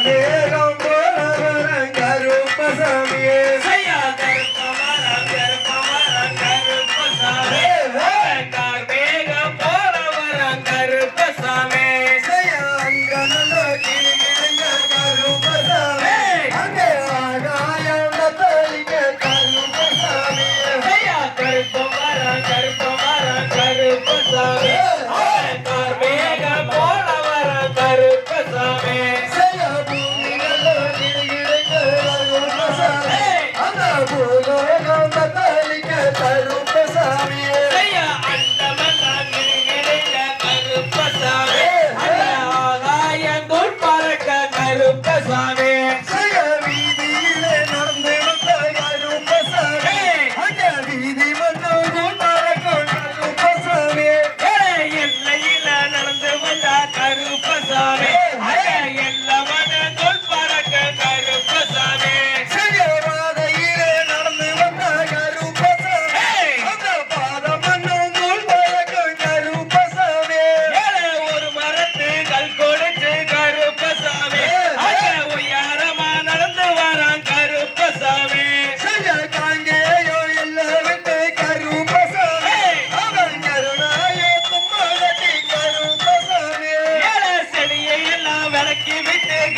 Yeah. Karuppasamy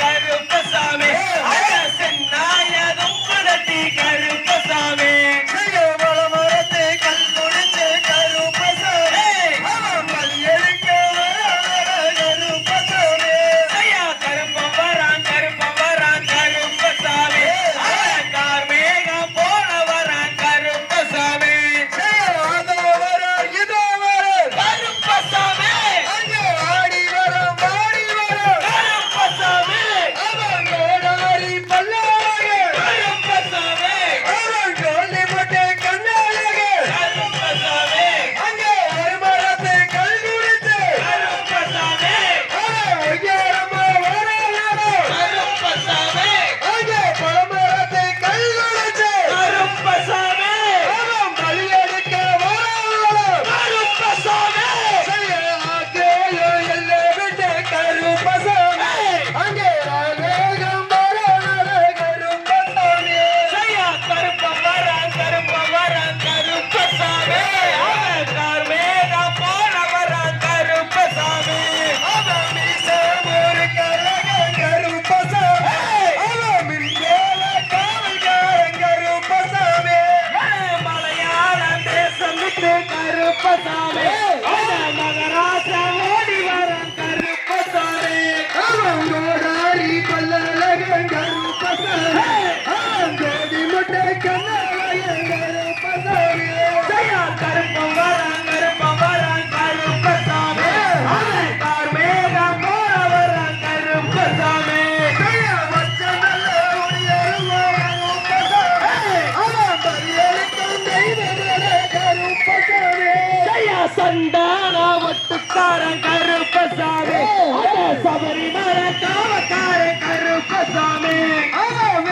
गायब ஒட்டுக்காரன் கருப்பசாமி சபரிமலை கருப்பசாமி அவன்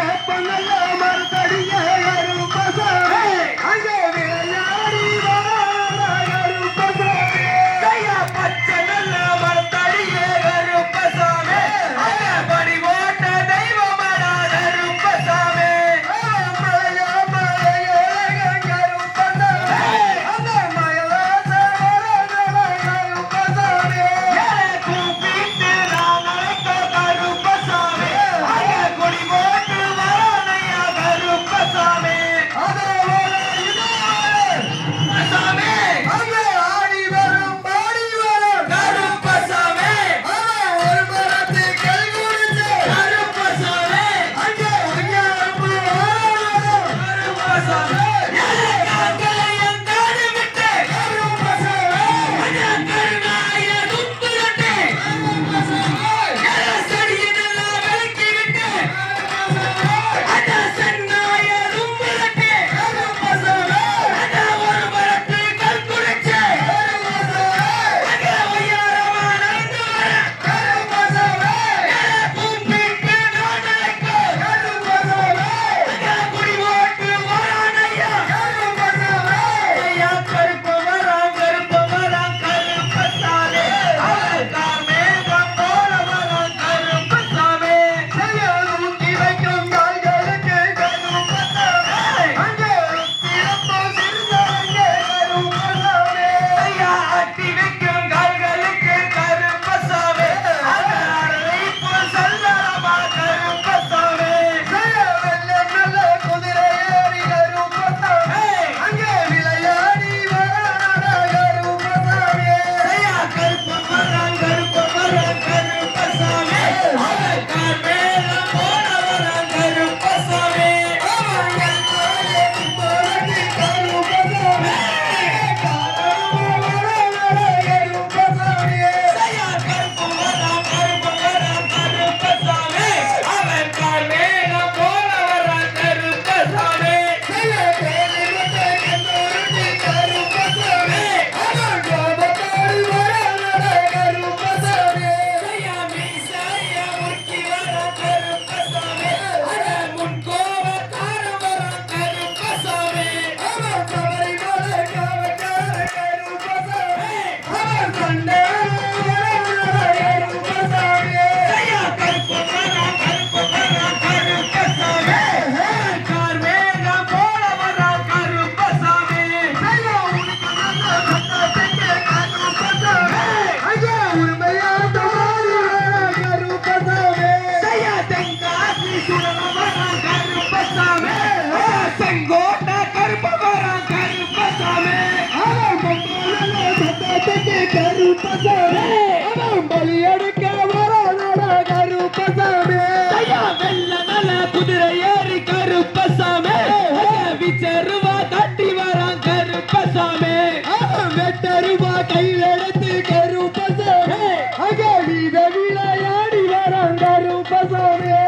தரும் பசுவே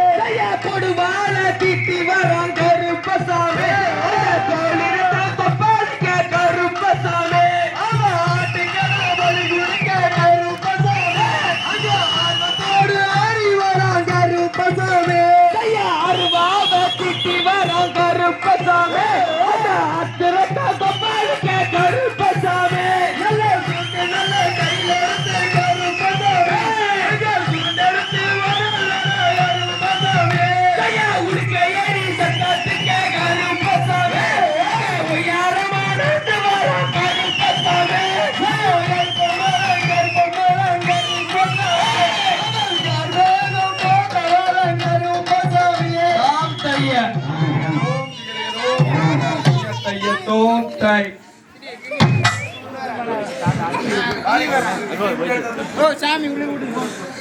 தோம் தை சாமி உள்ள விட்டு